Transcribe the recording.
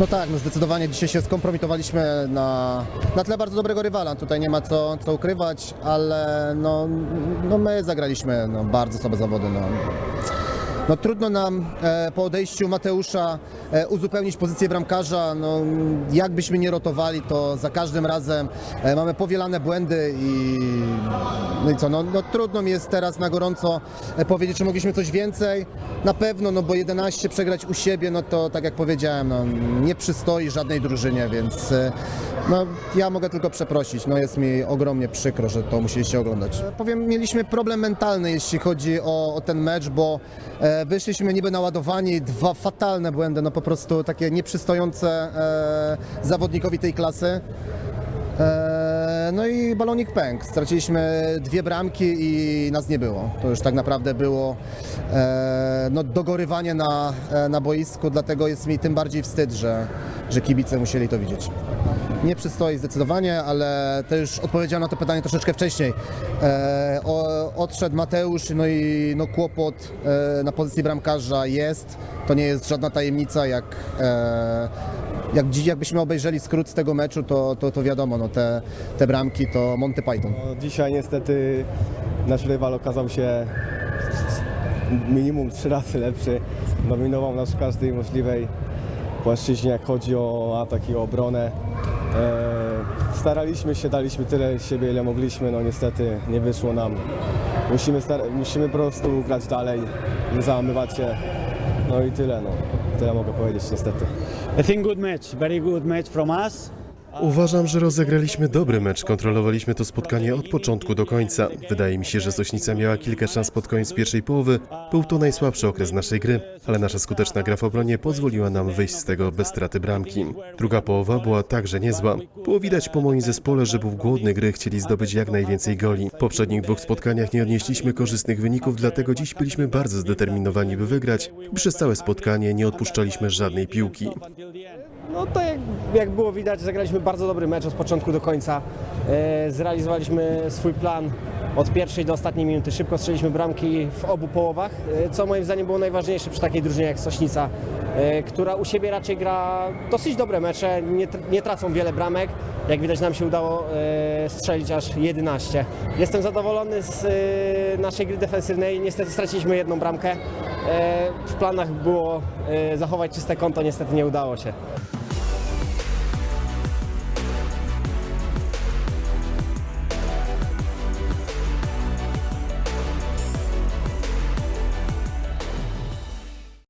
No tak, no zdecydowanie dzisiaj się skompromitowaliśmy na, na tle bardzo dobrego rywala. Tutaj nie ma co, co ukrywać, ale no, no my zagraliśmy no, bardzo słabe zawody. No. No trudno nam e, po odejściu Mateusza e, uzupełnić pozycję bramkarza. No, jakbyśmy nie rotowali, to za każdym razem e, mamy powielane błędy i no i co, no, no trudno mi jest teraz na gorąco powiedzieć, czy mogliśmy coś więcej. Na pewno, no bo 11 przegrać u siebie, no to tak jak powiedziałem, no, nie przystoi żadnej drużynie, więc no, ja mogę tylko przeprosić. No jest mi ogromnie przykro, że to musieliście oglądać. Powiem, mieliśmy problem mentalny, jeśli chodzi o, o ten mecz, bo e, wyszliśmy niby naładowani, dwa fatalne błędy, no po prostu takie nieprzystojące e, zawodnikowi tej klasy. E, No i balonik pękł. Straciliśmy dwie bramki i nas nie było. To już tak naprawdę było e, no, dogorywanie na, na boisku, dlatego jest mi tym bardziej wstyd, że, że kibice musieli to widzieć. Nie przystoi zdecydowanie, ale to już odpowiedziałem na to pytanie troszeczkę wcześniej. E, o, odszedł Mateusz, no i no, kłopot e, na pozycji bramkarza jest. To nie jest żadna tajemnica, jak, e, jak dziś, jakbyśmy obejrzeli skrót z tego meczu, to, to, to wiadomo, no, te, te bramki to Monty Python. No, dzisiaj niestety nasz rywal okazał się minimum trzy razy lepszy. Dominował nas w każdej możliwej płaszczyźnie, jak chodzi o atak i o obronę. E, staraliśmy się, daliśmy tyle siebie, ile mogliśmy, no niestety nie wyszło nam. Musimy, musimy po prostu grać dalej, nie załamywać się. No i tyle, no. Tyle mogę powiedzieć niestety. I think good match, very good match from us. Uważam, że rozegraliśmy dobry mecz, kontrolowaliśmy to spotkanie od początku do końca. Wydaje mi się, że Sośnica miała kilka szans pod koniec pierwszej połowy. Był to najsłabszy okres naszej gry, ale nasza skuteczna gra w obronie pozwoliła nam wyjść z tego bez straty bramki. Druga połowa była także niezła. Było widać po moim zespole, że był głodny gry, chcieli zdobyć jak najwięcej goli. W poprzednich dwóch spotkaniach nie odnieśliśmy korzystnych wyników, dlatego dziś byliśmy bardzo zdeterminowani, by wygrać. Przez całe spotkanie nie odpuszczaliśmy żadnej piłki. No to jak, jak było widać, zagraliśmy bardzo dobry mecz od początku do końca. E, zrealizowaliśmy swój plan od pierwszej do ostatniej minuty. Szybko strzeliśmy bramki w obu połowach, e, co moim zdaniem było najważniejsze przy takiej drużynie jak Sośnica, e, która u siebie raczej gra dosyć dobre mecze, nie, nie tracą wiele bramek. Jak widać nam się udało strzelić aż 11. Jestem zadowolony z naszej gry defensywnej. Niestety straciliśmy jedną bramkę. W planach było zachować czyste konto, niestety nie udało się.